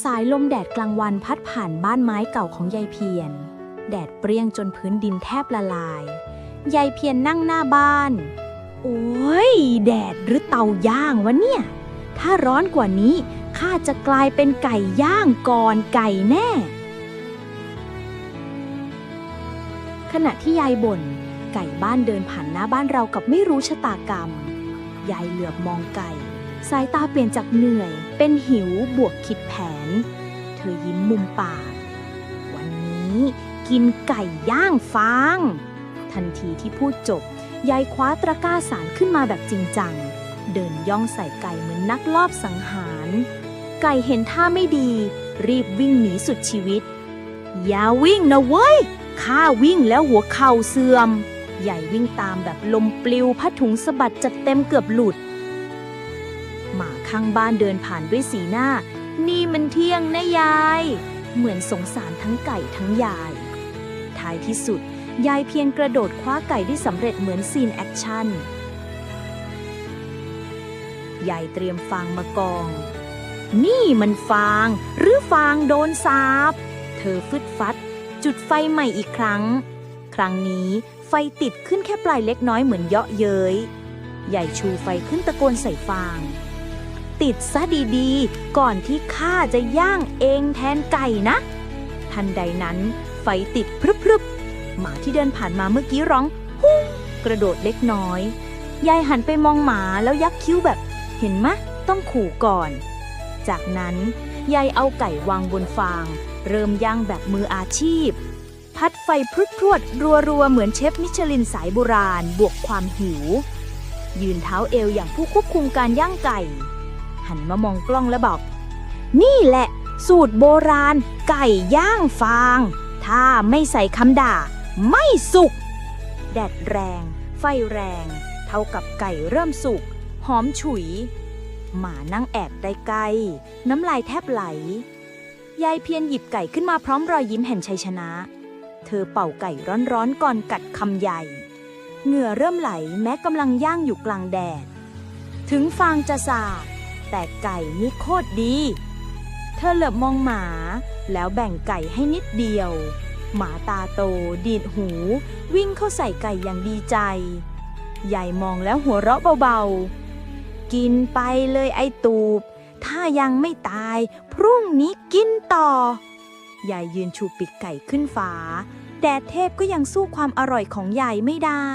สายลมแดดกลางวันพัดผ่านบ้านไม้เก่าของยายเพียรแดดเปรี้ยงจนพื้นดินแทบละลาย ยายเพียรนั่งหน้าบ้าน โอ้ย แดดหรือเตาย่างวะเนี่ย ถ้าร้อนกว่านี้ข้าจะกลายเป็นไก่ย่างก่อนไก่แน่ ขณะที่ยายบ่น ไก่บ้านเดินผ่านหน้าบ้านเรากับไม่รู้ชะตากรรม ยายเหลือบมองไก่ สายตาเปลี่ยนจากเหนื่อย เป็นหิวบวกคิดแผน เธอยิ้มมุมปาก วันนี้กินไก่ย่างฟาง ทันทีที่พูดจบ ยายคว้าตะกร้าสารขึ้นมาแบบจริงจัง เดินย่องใส่ไก่เหมือนนักลอบสังหาร ไก่เห็นท่าไม่ดี รีบวิ่งหนีสุดชีวิต อย่าวิ่งนะเว้ยข้าวิ่งแล้วหัวเข่าเสื่อม ใหญ่วิ่งตามแบบลมปลิวผ้าถุงสะบัดจัดเต็มเกือบหลุด มาข้างบ้านเดินผ่านด้วยสีหน้า นี่มันเที่ยงนะยาย เหมือนสงสารทั้งไก่ทั้งยาย ท้ายที่สุด ยายเพียงกระโดดคว้าไก่ได้สำเร็จเหมือนซีนแอคชั่น ยายเตรียมฟางมากอง นี่มันฟางหรือฟางโดนสาบ เธอฟึดฟัด จุดไฟใหม่อีกครั้ง ครั้งนี้ไฟติดขึ้นแค่ปลายเล็กน้อยเหมือนเยาะเย้ยใหญ่ชูไฟขึ้นตะโกนใส่ฟาง ติดซะดีๆ ก่อนที่ข้าจะย่างเองแทนไก่นะ ทันใดนั้น ไฟติดพรึบๆ หมาที่เดินผ่านมาเมื่อกี้ร้องฮู้กระโดดเล็กน้อย ยายหันไปมองหมาแล้วยักคิ้วแบบ เห็นมะ ต้องขู่ก่อน จากนั้น ยายเอาไก่วางบนฟาง เริ่มย่างแบบมืออาชีพ พัดไฟพรุดพรวดรัวๆ เหมือนเชฟมิชลินสายโบราณ บวกความหิว ยืนเท้าเอวอย่างผู้ควบคุมการย่างไก่ หันมามองกล้องแล้วบอก นี่แหละ สูตรโบราณ ไก่ย่างฟาง ถ้าไม่ใส่คำด่า ไม่สุก แดดแรง ไฟแรง เท่ากับไก่เริ่มสุก หอมฉุย หมานั่งแอบได้ไกลน้ำลายแทบไหล ยายเพียรหยิบไก่ขึ้นมาพร้อมรอยยิ้มแห่งชัยชนะ เธอเป่าไก่ร้อนๆก่อนกัดคำใหญ่ เหงื่อเริ่มไหลแม้กำลังย่างอยู่กลางแดด ถึงฟางจะสาด แต่ไก่นี่โคตรดี เธอเหลือบมองหมา แล้วแบ่งไก่ให้นิดเดียว หมาตาโต ดีดหู วิ่งเข้าใส่ไก่อย่างดีใจ ใหญ่มองแล้วหัวเราะเบาๆ กินไปเลยไอตูบ ถ้ายังไม่ตาย พรุ่งนี้กินต่อยายยืนชูปีกไก่ขึ้นฟ้า แดดเทพก็ยังสู้ความอร่อยของยายไม่ได้